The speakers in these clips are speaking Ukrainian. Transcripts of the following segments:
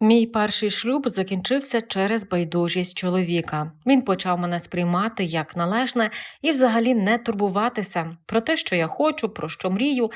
Мій перший шлюб закінчився через байдужість чоловіка. Він почав мене сприймати як належне і взагалі не турбуватися про те, що я хочу, про що мрію.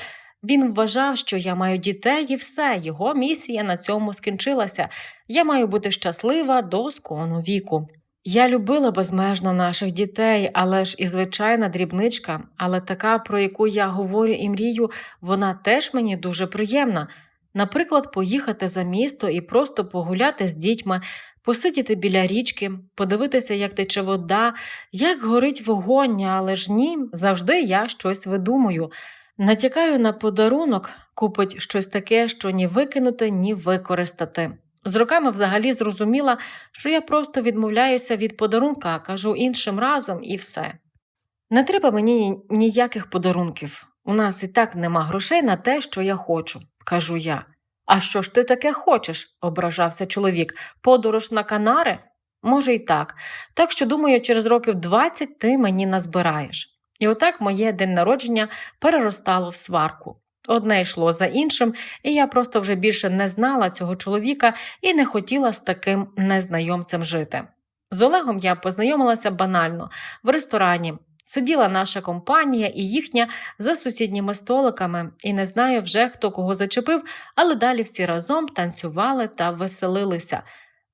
Він вважав, що я маю дітей і все, його місія на цьому скінчилася. Я маю бути щаслива до скону віку. Я любила безмежно наших дітей, але ж і звичайна дрібничка, але така, про яку я говорю і мрію, вона теж мені дуже приємна. Наприклад, поїхати за місто і просто погуляти з дітьми, посидіти біля річки, подивитися, як тече вода, як горить вогонь, але ж ні, завжди я щось видумую. Натякаю на подарунок, купить щось таке, що ні викинути, ні використати. З роками взагалі зрозуміла, що я просто відмовляюся від подарунка, кажу іншим разом і все. Не треба мені ніяких подарунків. У нас і так нема грошей на те, що я хочу, кажу я. А що ж ти таке хочеш? ображався чоловік. Подорож на Канари? Може, й так. Так що, думаю, через років 20 ти мені назбираєш. І отак моє день народження переростало в сварку. Одне йшло за іншим, і я просто вже більше не знала цього чоловіка і не хотіла з таким незнайомцем жити. З Олегом я познайомилася банально в ресторані. Сиділа наша компанія і їхня за сусідніми столиками, і не знаю вже, хто кого зачепив, але далі всі разом танцювали та веселилися.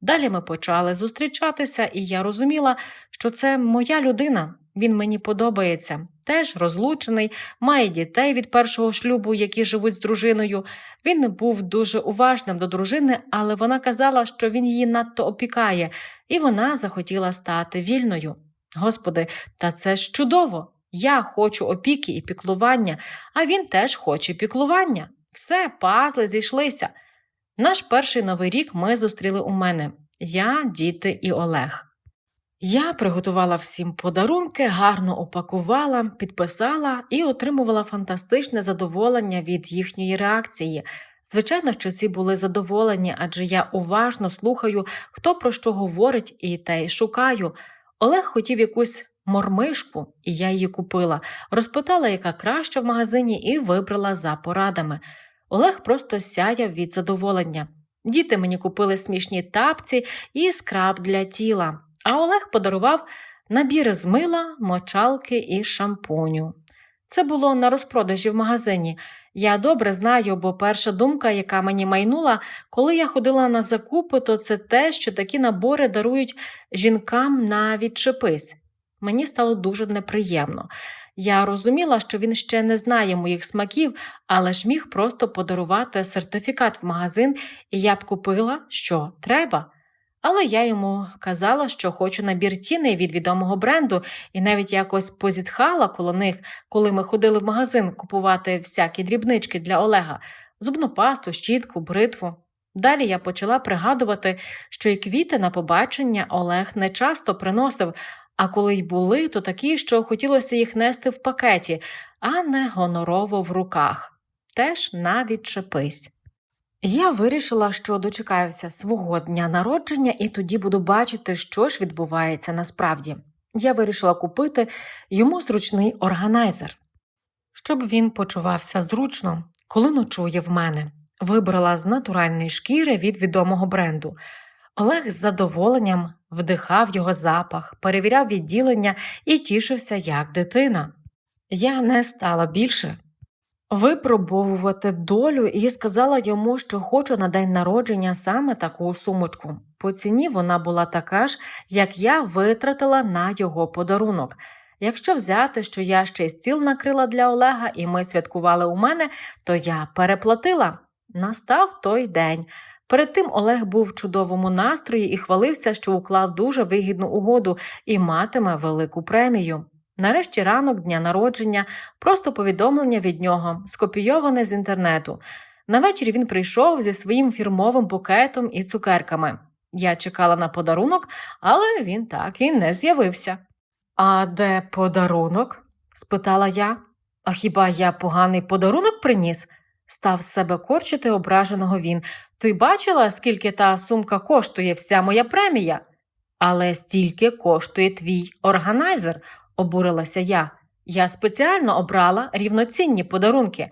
Далі ми почали зустрічатися, і я розуміла, що це моя людина, він мені подобається. Теж розлучений, має дітей від першого шлюбу, які живуть з дружиною. Він був дуже уважним до дружини, але вона казала, що він її надто опікає, і вона захотіла стати вільною. Господи, та це ж чудово! Я хочу опіки і піклування, а він теж хоче піклування. Все, пазли зійшлися. Наш перший новий рік ми зустріли у мене я, діти і Олег. Я приготувала всім подарунки, гарно опакувала, підписала і отримувала фантастичне задоволення від їхньої реакції. Звичайно, що ці були задоволені, адже я уважно слухаю, хто про що говорить, і те й шукаю. Олег хотів якусь мормишку, і я її купила, розпитала, яка краща в магазині, і вибрала за порадами. Олег просто сяяв від задоволення. Діти мені купили смішні тапці і скраб для тіла, а Олег подарував набір з мила, мочалки і шампуню. Це було на розпродажі в магазині. Я добре знаю, бо перша думка, яка мені майнула, коли я ходила на закупи, то це те, що такі набори дарують жінкам на відчепись. Мені стало дуже неприємно. Я розуміла, що він ще не знає моїх смаків, але ж міг просто подарувати сертифікат в магазин, і я б купила, що треба. Але я йому казала, що хочу набір тіней від відомого бренду, і навіть якось позітхала коло них, коли ми ходили в магазин купувати всякі дрібнички для Олега, зубну пасту, щітку, бритву. Далі я почала пригадувати, що і квіти на побачення Олег не часто приносив, а коли й були, то такі, що хотілося їх нести в пакеті, а не гонорово в руках. Теж навіть чепись. Я вирішила, що дочекаюся свого дня народження і тоді буду бачити, що ж відбувається насправді. Я вирішила купити йому зручний органайзер, щоб він почувався зручно, коли ночує в мене. Вибрала з натуральної шкіри від відомого бренду. Олег з задоволенням вдихав його запах, перевіряв відділення і тішився як дитина. Я не стала більше випробовувати долю і сказала йому, що хочу на день народження саме таку сумочку. По ціні вона була така ж, як я витратила на його подарунок. Якщо взяти, що я ще й стіл накрила для Олега, і ми святкували у мене, то я переплатила. Настав той день. Перед тим Олег був в чудовому настрої і хвалився, що уклав дуже вигідну угоду і матиме велику премію. Нарешті ранок дня народження, просто повідомлення від нього, скопійоване з інтернету. На вечір він прийшов зі своїм фірмовим букетом і цукерками. Я чекала на подарунок, але він так і не з'явився. А де подарунок? спитала я. А хіба я поганий подарунок приніс? став з себе корчити ображеного він. Ти бачила, скільки та сумка коштує вся моя премія? Але стільки коштує твій органайзер, обурилася я. Я спеціально обрала рівноцінні подарунки.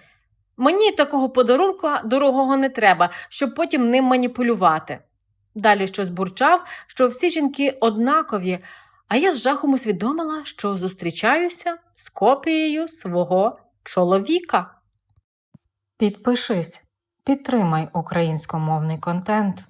Мені такого подарунка дорогого не треба, щоб потім ним маніпулювати. Далі щось бурчав, що всі жінки однакові, а я з жахом усвідомила, що зустрічаюся з копією свого чоловіка. Підпишись, підтримай українськомовний контент.